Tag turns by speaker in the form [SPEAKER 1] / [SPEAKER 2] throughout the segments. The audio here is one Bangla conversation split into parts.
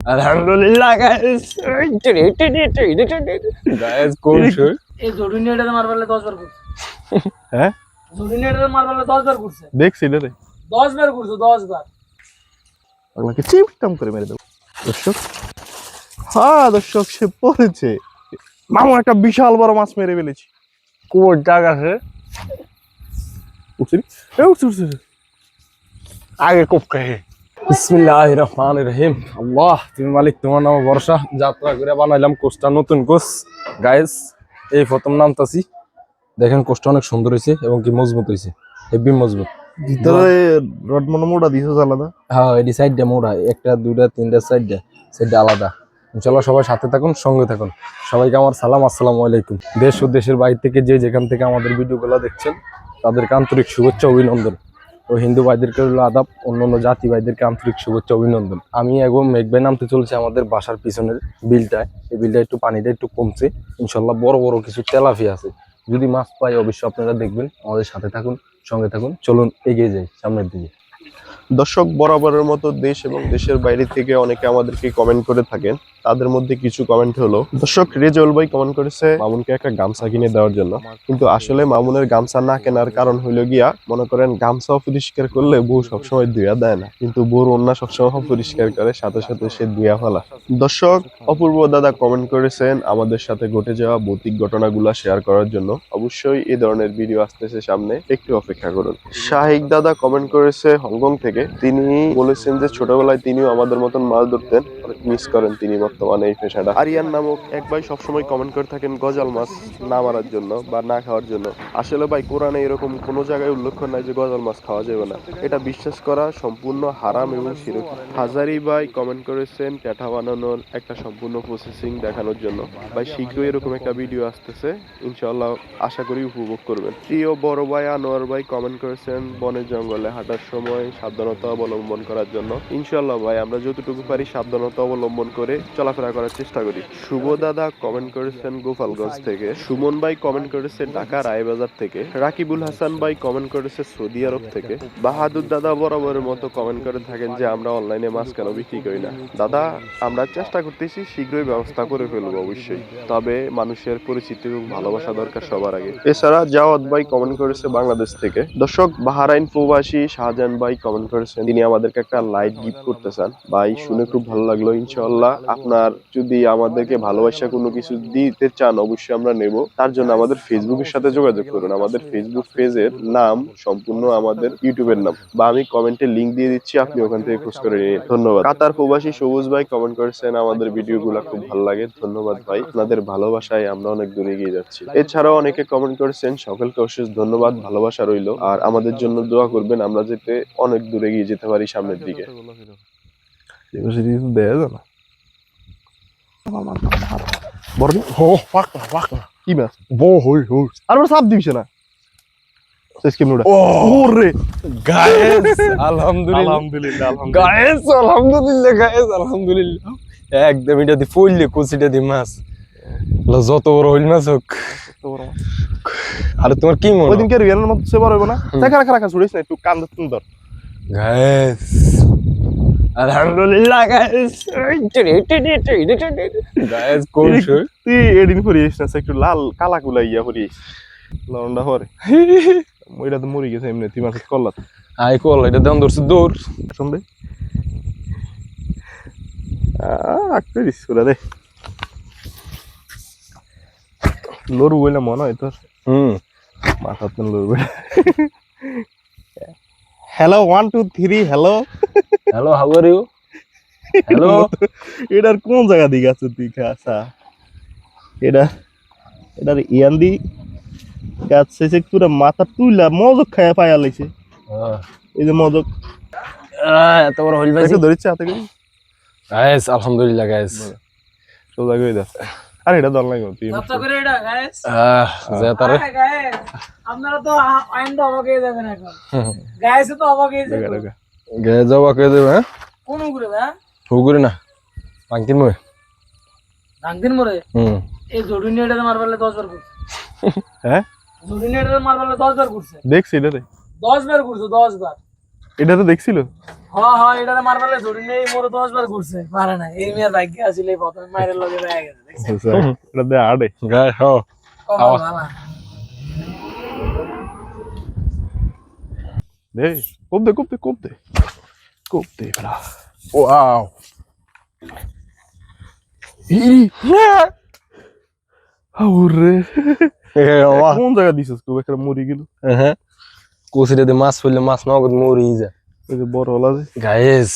[SPEAKER 1] আলহামদুলিল্লাহ গাইস গাইস কোন শুট
[SPEAKER 2] এই জরুরি এটাতে মার পারলে বার করছে
[SPEAKER 3] হ্যাঁ?
[SPEAKER 2] মার পারলে দশ বার করছে
[SPEAKER 3] দেখছি রে রে
[SPEAKER 2] দশ বার করছে দশ বার।
[SPEAKER 3] পাগলাকে চিপটাম করে মেরে দেবো। দর্শক হ্যাঁ দর্শক সে পড়েছে মামু একটা বিশাল বড় মাছ মেরে ফেলেছি।
[SPEAKER 1] কোন জায়গা আছে।
[SPEAKER 3] উঠছি উঠছি।
[SPEAKER 1] আগে কোপ কাহে বিসমিল্লাহির রহমানির রহিম আল্লাহ তুমি মালিক তোমার নাম ভরসা। যাত্রা করে বানাইলাম কোচটা নতুন কোচ। গাইস এই প্রথম নামতাছি। দেখেন কোচটা অনেক সুন্দর হয়েছে এবং কি মজবুত হয়েছে হেভি মজবুত।
[SPEAKER 3] ভিতরে রড মোটা দিছো আলাদা?
[SPEAKER 1] হ্যাঁ এটি সাইডটা মোড়া একটা দুইটা তিনটা সাইডটা সাইডটা আলাদা। চলো সবাই সাথে থাকুন সঙ্গে থাকুন। সবাইকে আমার সালাম আসসালামু আলাইকুম। দেশ ও দেশের বাইরে থেকে যে যেখান থেকে আমাদের ভিডিও ভিডিওগুলো দেখছেন তাদেরকে আন্তরিক শুভেচ্ছা অভিনন্দন। ও হিন্দু ভাইদেরকে হলো আদাব অন্য অন্য জাতি ভাইদেরকে আন্তরিক শুভেচ্ছা, অভিনন্দন। আমি এবং মেঘবাই নামতে চলছে আমাদের বাসার পিছনের বিলটায়। এই বিলটা একটু পানিটা একটু কমছে। ইনশাল্লাহ বড় বড় কিছু তেলাফি আছে। যদি মাছ পাই, অবশ্যই আপনারা দেখবেন। আমাদের সাথে থাকুন, সঙ্গে থাকুন। চলুন, এগিয়ে যাই, সামনের দিকে।
[SPEAKER 3] দর্শক, বরাবরের মতো দেশ এবং দেশের বাইরে থেকে অনেকে আমাদেরকে কমেন্ট করে থাকেন। তাদের মধ্যে কিছু কমেন্ট হলো। দর্শক রেজল ভাই কমেন্ট করেছে, মামুনকে একটা গামছা কিনে দেওয়ার জন্য। কিন্তু আসলে মামুনের গামছা না কেনার কারণ হইল গিয়া, মনে করেন গামছা পরিষ্কার করলে বউ সবসময় ধুয়া দেয় না। কিন্তু বউর অন্য সবসময় পরিষ্কার করে, সাথে সাথে সে ধুয়া ফেলা। দর্শক, অপূর্ব দাদা কমেন্ট করেছেন আমাদের সাথে ঘটে যাওয়া ভৌতিক ঘটনাগুলা শেয়ার করার জন্য। অবশ্যই এই ধরনের ভিডিও আসতেছে সামনে, একটু অপেক্ষা করুন। শাহিক দাদা কমেন্ট করেছে হংকং থেকে। তিনি বলেছেন যে ছোটবেলায় তিনিও আমাদের মতন মাছ ধরতেন মিস করেন তিনি বর্তমানে এই পেশাটা। আরিয়ান নামক এক ভাই সবসময় কমেন্ট করে থাকেন, গজাল মাছ না মারার জন্য বা না খাওয়ার জন্য। আসলে ভাই, কোরআনে এরকম কোনো জায়গায় উল্লেখ নাই যে গজাল মাছ খাওয়া যাবে না। এটা বিশ্বাস করা সম্পূর্ণ হারাম এবং শিরক। হাজারি ভাই কমেন্ট করেছেন, পেঠা বানানোর একটা সম্পূর্ণ প্রসেসিং দেখানোর জন্য। ভাই, শীঘ্রই এরকম একটা ভিডিও আসতেছে। ইনশাআল্লাহ আশা করি উপভোগ করবেন। প্রিয় বড় ভাই, আনোয়ার ভাই কমেন্ট করেছেন, বনের জঙ্গলে হাঁটার সময় সাবধানতা অবলম্বন করার জন্য। ইনশাআল্লাহ ভাই, আমরা যতটুকু পারি সাবধানতা অবলম্বন করে চলাফেরা করার চেষ্টা করি। শুভ দাদা কমেন্ট করেছেন গোপালগঞ্জ থেকে। সুমন ভাই কমেন্ট করেছে ঢাকা রায়বাজার থেকে। রাকিবুল হাসান ভাই কমেন্ট করেছে সৌদি আরব থেকে। বাহাদুর দাদা বরাবরের মতো কমেন্ট করে থাকেন যে, আমরা অনলাইনে মাছ কেন বিক্রি করি না। দাদা, আমরা চেষ্টা করতেছি শীঘ্রই ব্যবস্থা করে ফেলব অবশ্যই। তবে মানুষের পরিচিতি এবং ভালোবাসা দরকার সবার আগে। এছাড়া জাওয়াত ভাই কমেন্ট করেছে বাংলাদেশ থেকে। দর্শক, বাহারাইন প্রবাসী শাহজাহান ভাই কমেন্ট করেছেন। তিনি আমাদেরকে একটা লাইট গিফট করতে চান। ভাই, শুনে খুব ভালো লাগল, ইনশাআল্লাহ। আপনার যদি আমাদেরকে ভালোবাসা কোনো কিছু দিতে চান, অবশ্যই আমরা নেব। তার জন্য আমাদের ফেসবুকের সাথে যোগাযোগ করুন। আমাদের ফেসবুক পেজের নাম সম্পূর্ণ আমাদের ইউটিউবের নাম। বা আমি কমেন্টে লিংক দিয়ে দিচ্ছি, আপনি ওখান থেকে খোঁজ করে নিন। ধন্যবাদ। কাতার প্রবাসী সবুজ ভাই কমেন্ট করেছেন, আমাদের ভিডিওগুলো খুব ভালো লাগে। ধন্যবাদ ভাই। আপনাদের ভালোবাসায় আমরা অনেক দূরে এগিয়ে যাচ্ছি। এছাড়াও অনেকে কমেন্ট করেছেন, সকলকে অশেষ ধন্যবাদ, ভালোবাসা রইল। আর আমাদের জন্য দোয়া করবেন, আমরা যেতে অনেক দূরে এগিয়ে যেতে পারি সামনের দিকে। বড়
[SPEAKER 1] হো ফাক ফাক
[SPEAKER 3] কি মাছ
[SPEAKER 1] বো হই হই
[SPEAKER 3] আর ওরা সাপ দিবছে না শেষ কেমন
[SPEAKER 1] ও
[SPEAKER 3] ওরে
[SPEAKER 1] গায়েস আলহামদুলিল্লাহ
[SPEAKER 3] আলহামদুলিল্লাহ
[SPEAKER 1] গায়েস আলহামদুলিল্লাহ গায়েস আলহামদুলিল্লাহ একদম এটা দি ফুললে কুচিটা দি মাছ যত বড় হইল মাছ হোক আরে তোমার কি মনে
[SPEAKER 3] ওই দিনকে রিয়ানের মতো সে বড় হইব না দেখা রাখা রাখা ছুড়িস না একটু কান সুন্দর
[SPEAKER 1] গায়েস আলহামদুলিল্লাহ গায়েস গায়েস কোন শুট
[SPEAKER 3] তুই এদিন ফুরিয়েছিস না একটু লাল কালা কুলা ইয়া লন্ডা হরে ওইটা তো মরি গেছে এমনি তুই মাছ করলা
[SPEAKER 1] আই কল এটা দাম ধরছে দৌড়।
[SPEAKER 3] শুনবে? আকতে দিস করে দে। লড়ু বইলে মনে হয় তোর।
[SPEAKER 1] হুম।
[SPEAKER 3] মাথা তো লড়ু hello one two three hello
[SPEAKER 1] hello how are you hello
[SPEAKER 3] এটার কোন জায়গা দিকে আছে তুই খাসা? এটা এটার ইয়ান্দি গাছ শেষে পুরো মাথা তুইলা মজক খায়া পায়া লাইছে। এই যে মজক।
[SPEAKER 1] এত বড় হইল ভাই।
[SPEAKER 3] ধরিচ্ছে হাতে করে।
[SPEAKER 1] গায়েস আলহামদুলিল্লাহ গায়েস
[SPEAKER 3] সোজা করে দাস আরে এটা দল লাগবে তুই
[SPEAKER 2] যাত্রা করে এটা গায়েস
[SPEAKER 1] আহ যে তারে।
[SPEAKER 2] আপনারা তো আইন তো অবাক হয়ে যাবেন এখন। গায়েসে তো অবাক হয়ে
[SPEAKER 3] দেখা।
[SPEAKER 2] যাবে
[SPEAKER 3] দেখা
[SPEAKER 1] গে যাওয়া কে দেবে হ্যাঁ?
[SPEAKER 2] কোন ঘুরে হ্যাঁ
[SPEAKER 1] হুগুরি না পাঙ্কিন মই
[SPEAKER 2] ডাঙ্গিন মরে
[SPEAKER 1] হুম।
[SPEAKER 2] এই জরুরি এটাতে মার পারলে দশ বার করছে
[SPEAKER 3] হ্যাঁ?
[SPEAKER 2] জরুরি এটাতে মার পারলে দশ বার করছে
[SPEAKER 3] দেখছি এটা রে
[SPEAKER 2] দশ বার করছে দশ বার।
[SPEAKER 4] এটা তো দেখছিল?
[SPEAKER 2] হ্যাঁ হ্যাঁ এটাতে মারবালে ধরি নেই মোরে দশ বার ঘুরছে। মারে না এই মেয়ের ভাগ্যে আসলে প্রথমে মায়ের লগে রয়ে গেছে দেখছেন?
[SPEAKER 4] এটা দিয়ে আড়ে।
[SPEAKER 1] গায়ে হ
[SPEAKER 2] কপাল ভালা
[SPEAKER 4] দে কোপ দে কোপ দে কোপ দে কোপ দে বড়া
[SPEAKER 1] ওয়াও
[SPEAKER 4] ইরি আউরে কোন জায়গা দিছিস খুব একটা মরি গেল
[SPEAKER 1] হ্যাঁ কুসিটাতে মাছ ফেললে মাছ নগদ মরি যায়
[SPEAKER 4] ওই যে বড় হলা যে
[SPEAKER 1] গায়েস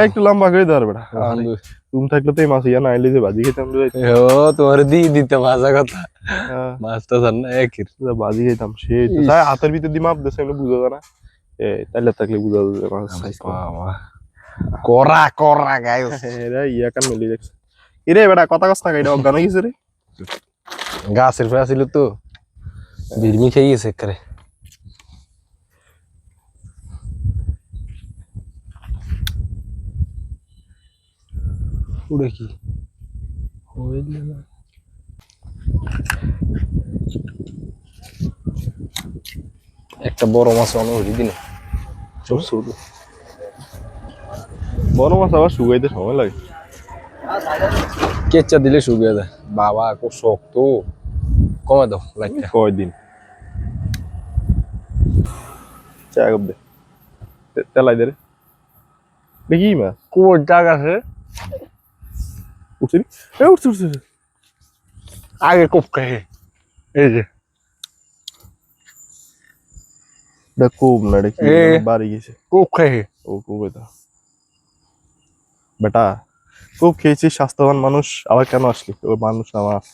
[SPEAKER 4] একটু লম্বা করে ধর বেড়া
[SPEAKER 1] আলহামদুলিল্লাহ
[SPEAKER 4] তুমি থাকলে তো এই মাছ ইয়া না আইলে যে ভাজি খেতাম
[SPEAKER 1] ও তোমার দি দিতে ভাজা কথা মাছটা জান না একের
[SPEAKER 4] ভাজি খেতাম তো। তাই হাতের ভিতর দিয়ে মাপ এমনি বুঝা যায় না তাইলে থাকলে বুঝা যাবে মাছ সাইজ
[SPEAKER 1] করা করা গায়েস
[SPEAKER 4] এরা ইয়া কান মিলি দেখছে ইরে বেটা কথা কস না এটা অজ্ঞান গেছে রে
[SPEAKER 1] গাছের ফে আসিল তো বিড়মি খেয়ে গেছে করে উড়ে কি হইল না একটা বড় মাছ অনুভূতি দিনে
[SPEAKER 4] ছোট ছোট বড় মাছ আবার শুকাইতে সময় লাগে।
[SPEAKER 1] কেচ্চা দিলে শুকিয়ে যায়। বাবা খুব শক্ত। কমে দাও লাইটটা
[SPEAKER 4] কয়দিন? চা কাপ দে। তেলাই দে দেখি কি মাছ?
[SPEAKER 1] কোর জাগ আছে?
[SPEAKER 4] উঠছে উঠছে উঠছে।
[SPEAKER 1] আগে কোপ খাই। এই যে।
[SPEAKER 4] এটা খুব না এটা কি। বাড়ি গেছে।
[SPEAKER 1] কোপ খাই
[SPEAKER 4] ও খুব এটা। বেটা খুব খেয়েছি স্বাস্থ্যবান মানুষ আবার কেন আসলি? ও মানুষ না মাছ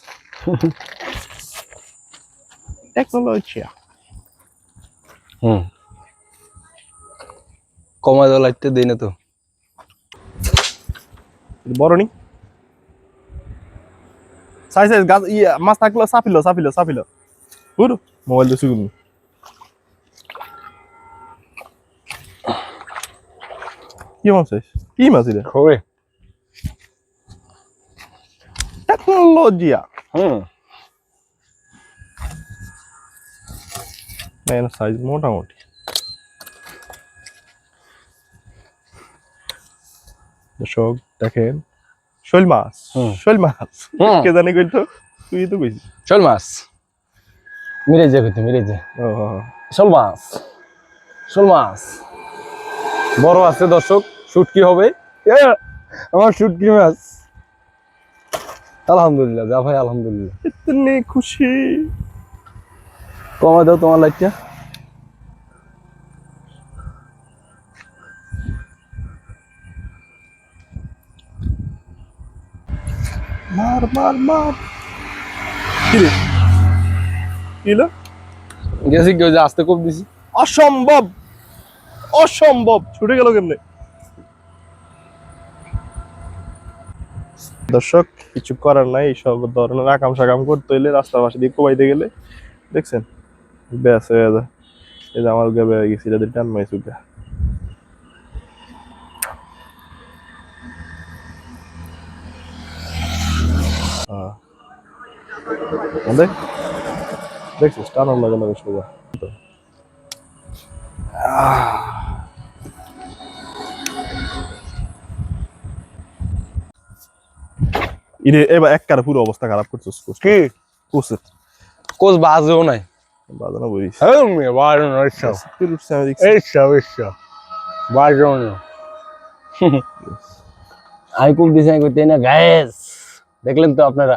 [SPEAKER 4] টেকনোলজি
[SPEAKER 1] হুম। কমা দাও লাইটটা দেই না তো।
[SPEAKER 4] বড় নি? সাইজ সাইজ গাছ ইয়ে মাছ থাকল চাপিল চাপিল চাপিল। পুরো মোবাইল দিয়ে কি মাছ চাইছ কি মাছ এটা?
[SPEAKER 1] হবে
[SPEAKER 4] টেকনোলজিয়া।
[SPEAKER 1] হুম।
[SPEAKER 4] না এর সাইজ মোটামুটি। দর্শক দেখেন শৈল মাছ। শৈল মাছ। কে জানি কইল তো? তুই তো কইছিস।
[SPEAKER 1] শোল মাছ। মিরে যা কইতে মিরে যা।
[SPEAKER 4] ও হ।
[SPEAKER 1] মাছ। শোল মাছ। বড় আছে দর্শক। শুটকি হবে। আমার শুটকি মাছ। আলহামদুলিল্লাহ যা ভাই আলহামদুলিল্লাহ।
[SPEAKER 4] ইতনি খুশি।
[SPEAKER 1] কমা দাও তোমার লাইটটা।
[SPEAKER 4] মার মার মার। কিরে কিলো
[SPEAKER 1] গেছি কেউ যে আসতে কোপ দিছি।
[SPEAKER 4] অসম্ভব। অসম্ভব। ছুটে গেল কেমনে? দর্শক, কিছু করার নাই, সব ধরনের আকাম সাকাম করতে হইলে রাস্তার পাশে দিয়ে কোবাইতে গেলে, দেখছেন? ব্যাস হয়ে যায় এই যে আমার গাবে গেছি দিয়ে টান মাই সুগা দেখ, দেখছিস, টানার লাগে লাগে সোজা ইরে এবার এক কারে পুরো অবস্থা খারাপ করছিস
[SPEAKER 1] কি?
[SPEAKER 4] কোসের
[SPEAKER 1] কোচ বাজেও নাই।
[SPEAKER 4] বাজানো বলিস
[SPEAKER 1] হ্যাঁ মেয়ে বাজো না ইচ্ছা
[SPEAKER 4] ফির উঠছে আমি দেখছি?
[SPEAKER 1] ইচ্ছা ইচ্ছা বাজো না আমি কোপ দিছি করতে না গ্যাস দেখলেন তো আপনারা।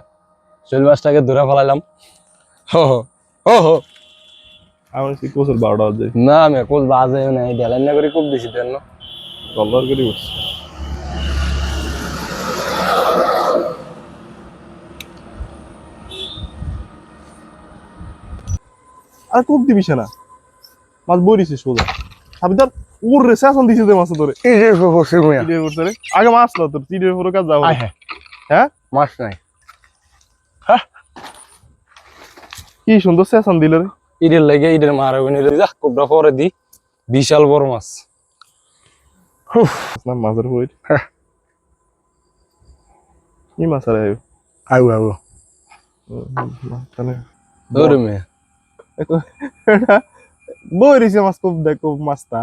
[SPEAKER 1] শৈল মাছটাকে ধরে ফেলাইলাম হো হো হো হো।
[SPEAKER 4] আমার কোসের বারোটা
[SPEAKER 1] না আমি কোচ বাজেও নাই। ঢেলান না করে কোপ দিছি তেন
[SPEAKER 4] কল্লার করে উঠছে আর কোপ দিবি না মাছ বইরিছে সোজা সাবি ধর ওর রে শাসন দিছে দে মাছ ধরে।
[SPEAKER 1] এই যে করছে মিয়া
[SPEAKER 4] চিড়ে করতে আগে মাছ না তোর চিড়ে পুরো কাজ যাব
[SPEAKER 1] হ্যাঁ।
[SPEAKER 4] হ্যাঁ?
[SPEAKER 1] মাছ নাই।
[SPEAKER 4] কি সুন্দর শাসন দিল রে।
[SPEAKER 1] ইডের লাগে ইডের মারা বনি যা কোবরা পরে দি। বিশাল বড় মাছ।
[SPEAKER 4] না মাছের বই
[SPEAKER 1] হ্যাঁ।
[SPEAKER 4] কি মাছ আর
[SPEAKER 1] আউ
[SPEAKER 4] তাহলে
[SPEAKER 1] দৌড়ে মেয়ে।
[SPEAKER 4] বই রয়েছে মাছ খুব দেখো মাছটা।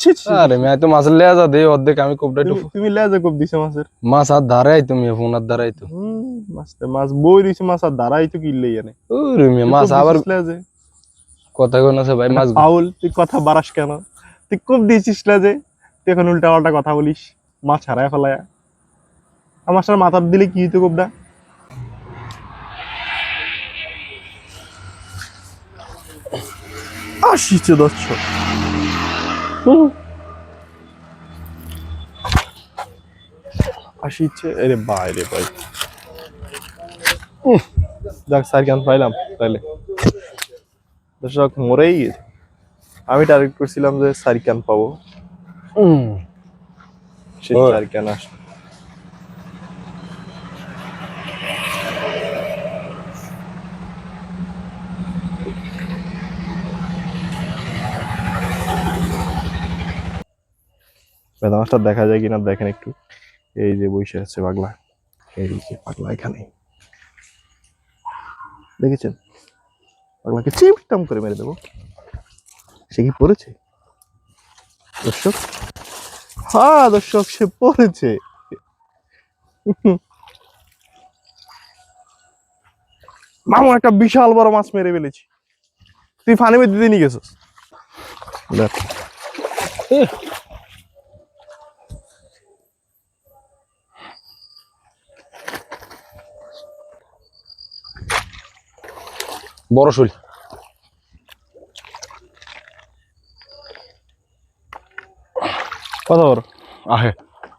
[SPEAKER 4] ছি, ছি।
[SPEAKER 1] আরে মেয়ে তো মাছের লেজা দে অর্ধেক আমি কোপটা একটু
[SPEAKER 4] তুমি- লেজে কোপ দিছে মাছের।
[SPEAKER 1] মাছ আর ধারাই তুমি ফোনার ধারাই তো।
[SPEAKER 4] মাছটা মাছ বই দিছে মাছ আর দাঁড়াই তো কিনলেই জানে
[SPEAKER 1] ওরে মেয়ে মাছ আবার
[SPEAKER 4] লেজে।
[SPEAKER 1] কথা কোন আছে ভাই মাছ
[SPEAKER 4] পাউল তুই কথা বাড়াস কেন? তুই কোপ দিয়েছিস লেজে। তুই এখন উল্টা পাল্টা কথা বলিস মাছ হারায় ফেলায়। আমার সাথে মাথার দিলে কি হইতো কোপটা আসিছে দর্শক। হুম। আসিছে আরে ভাই রে ভাই। যাক স্যার কেন পাইলাম তাইলে। দর্শক মরেই আমি টার্গেট করছিলাম যে সারিকান পাবো। সে সারিকান আস বেদা মাছটা দেখা যায় কিনা, দেখেন একটু। এই যে বসে আছে পাগলা। এই যে পাগলা এখানে। দেখেছেন? পাগলাকে চিপটাম করে মেরে দেবো। সে কি পড়েছে? দর্শক? হ্যাঁ দর্শক, সে পড়েছে। মামু, একটা বিশাল বড় মাছ মেরে ফেলেছি। তুই ফানি মেরে দিতে নিয়ে গেছিস। দেখ।
[SPEAKER 1] বড় শৈল
[SPEAKER 4] কত বড়?
[SPEAKER 1] আহে।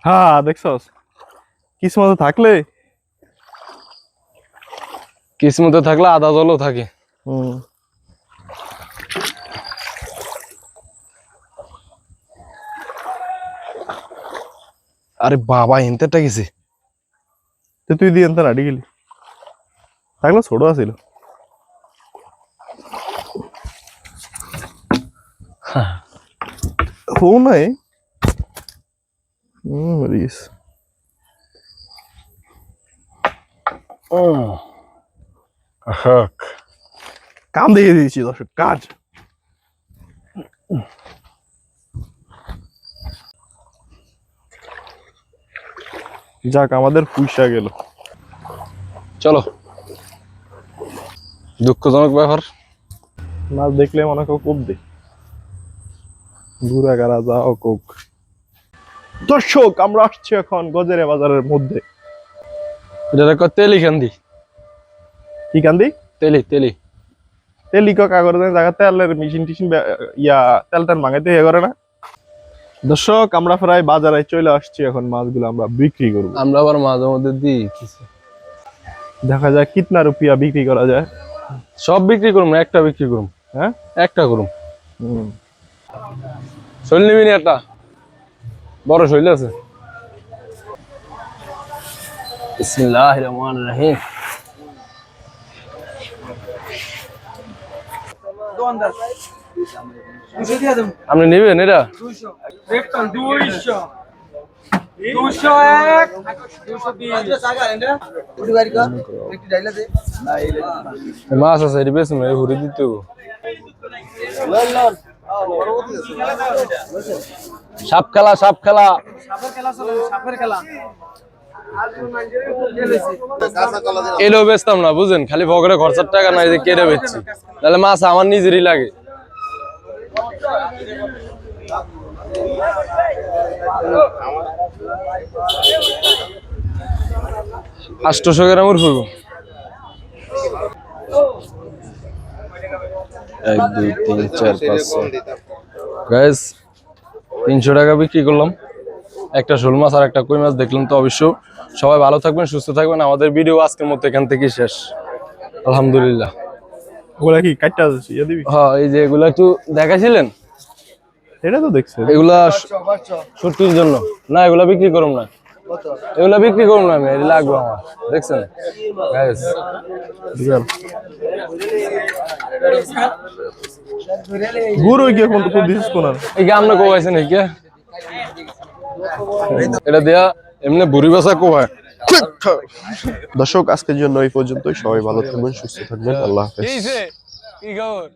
[SPEAKER 4] হ্যাঁ দেখছস? কিসমত থাকলে?
[SPEAKER 1] কিসমতে থাকলে আদা জলও থাকে।
[SPEAKER 4] হুম।
[SPEAKER 1] আরে বাবা এনতেটা গেছে
[SPEAKER 4] তুই দিয়ে আনতে নাড়ি গেলি। থাকলে ছোট আছিল। হো নাই হুম মরিস
[SPEAKER 1] হক
[SPEAKER 4] কাম দিয়ে দিয়েছি দর্শক কাজ যাক আমাদের পুষা গেল।
[SPEAKER 1] চলো। দুঃখজনক ব্যাপার।
[SPEAKER 4] মাছ দেখলে মনে কেউ কোপ দে ঘুরা গারা যাও কোক দর্শক আমরা আসছি এখন গজেরে বাজারের মধ্যে।
[SPEAKER 1] এটা দেখো তেলি কান্দি।
[SPEAKER 4] কি কান্দি?
[SPEAKER 1] তেলি তেলি।
[SPEAKER 4] তেল লিক কাগর জায়গা তেলের মেশিন টিশিন ইয়া তেল টেল মাঙাইতে ইয়ে করে না। দর্শক আমরা প্রায় বাজারে চলে আসছি এখন মাছগুলো আমরা বিক্রি করব।
[SPEAKER 1] আমরা আবার মাঝে মধ্যে দিই কিছু।
[SPEAKER 4] দেখা যায় কিতনা রুপিয়া বিক্রি করা যায়।
[SPEAKER 1] সব বিক্রি করুম না একটা বিক্রি করুম।
[SPEAKER 4] হ্যাঁ?
[SPEAKER 1] একটা করুম শৈল নিবি নি একটা? বড় শৈল আছে। বিসমিল্লাহ রহমান রহিম। আপনি নিবেন এটা? মাছ আছে এটি বেশ মেয়ে ঘুরে দিতে। সাপ খেলা সাপ খেলা। এলেও বেচতাম না বুঝেন খালি পকেটে খরচার টাকা নাই যে কেটে বেচছি। তাহলে মাছ আমার নিজেরই লাগে। আষ্টশো গ্রামের ফুলবো এক দুই তিন চার পাঁচ তিনশো টাকা বিক্রি করলাম। একটা শোল মাছ আর একটা কই মাছ দেখলাম তো অবশ্য। সবাই ভালো থাকবেন সুস্থ থাকবেন। আমাদের ভিডিও আজকের মতো এখান থেকেই শেষ। আলহামদুলিল্লাহ।
[SPEAKER 4] ওগুলা কি কাটটা ইয়ে দিবি?
[SPEAKER 1] হ্যাঁ এই যে এগুলা একটু দেখাছিলেন
[SPEAKER 4] এটা তো দেখছে।
[SPEAKER 1] এগুলা ছুটির জন্য। না এগুলা বিক্রি করুম না। এগুলা বিক্রি করুম না আমি এটা লাগবে আমার দেখছেন?
[SPEAKER 4] ওই গিয়ে কোন কোন দিছিস কোন?
[SPEAKER 1] এই কি আপনি কোবাইছেন এই কে এটা দেয়া এমনি বুড়ি বাসা কোবায়।
[SPEAKER 4] দর্শক আজকের জন্য এই পর্যন্তই। সবাই ভালো থাকবেন সুস্থ থাকবেন। আল্লাহ হাফেজ।
[SPEAKER 1] কি খবর?